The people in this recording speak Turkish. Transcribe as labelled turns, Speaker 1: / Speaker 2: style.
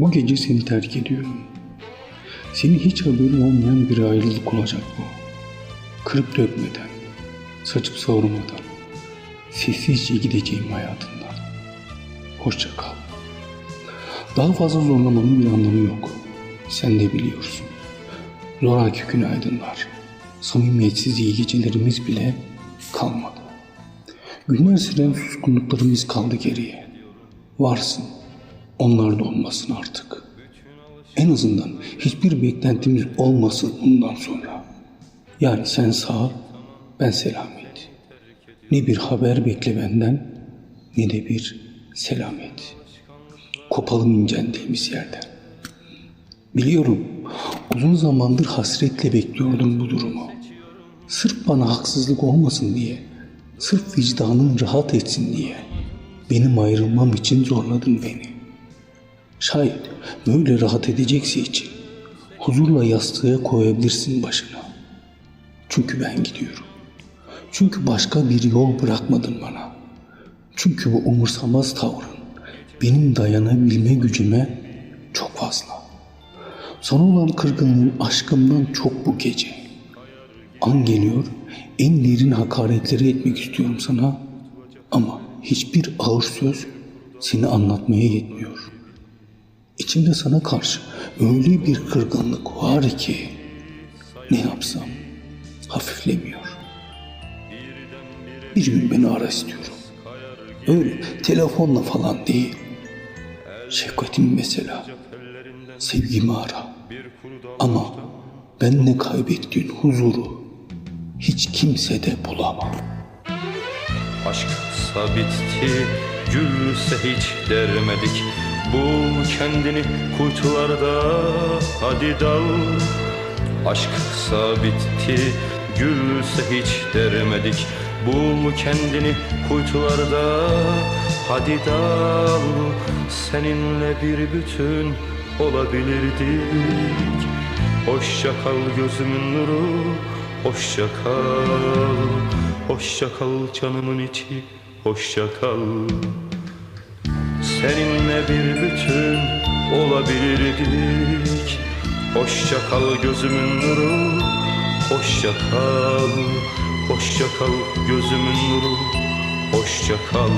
Speaker 1: Bu gece seni terk ediyorum. Seni hiç haberin olmayan bir ayrılık olacak bu. Kırıp dökmeden, saçıp savurmadan, sessizce gideceğim hayatından. Hoşça kal. Daha fazla zorlamanın bir anlamı yok. Sen de biliyorsun. Zoraki günaydınlar. Samimiyetsiz iyi gecelerimiz bile kalmadı. Günler süren suskunluklarımız kaldı geriye. Varsın. Onlar da olmasın artık. En azından hiçbir beklentimiz olmasın bundan sonra. Yani sen sağ, ben selamet. Ne bir haber bekle benden, ne de bir selamet. Kopalım incendiğimiz yerden. Biliyorum, uzun zamandır hasretle bekliyordum bu durumu. Sırf bana haksızlık olmasın diye, sırf vicdanım rahat etsin diye benim ayrılmam için zorladın beni. Şayet böyle rahat edecekse için huzurla yastığa koyabilirsin başına. Çünkü ben gidiyorum. Çünkü başka bir yol bırakmadın bana. Çünkü bu umursamaz tavrın benim dayanabilme gücüme çok fazla. Sana olan kırgınlığım aşkımdan çok bu gece. An geliyor, en derin hakaretleri etmek istiyorum sana ama hiçbir ağır söz seni anlatmaya yetmiyor. İçimde sana karşı öyle bir kırgınlık var ki ne yapsam hafiflemiyor. Bir gün beni ara istiyorum. Öyle telefonla falan değil. Şefkatim mesela. Sevgimi ara. Ama benle kaybettiğin huzuru hiç kimsede bulamam.
Speaker 2: Aşk sabitti, gülse hiç dermedik Bul kendini kuytularda hadi dal. Aşk sabitti, gülse hiç dermedik Bul kendini kuytularda hadi dal. Seninle bir bütün olabilirdik. Hoşça kal gözümün nuru Hoşça kal. Hoşça kal canımın içi Hoşça kal Seninle bir bütün olabilirdik Hoşça kal gözümün nuru. Hoşça kal Hoşça kal gözümün nuru. Hoşça kal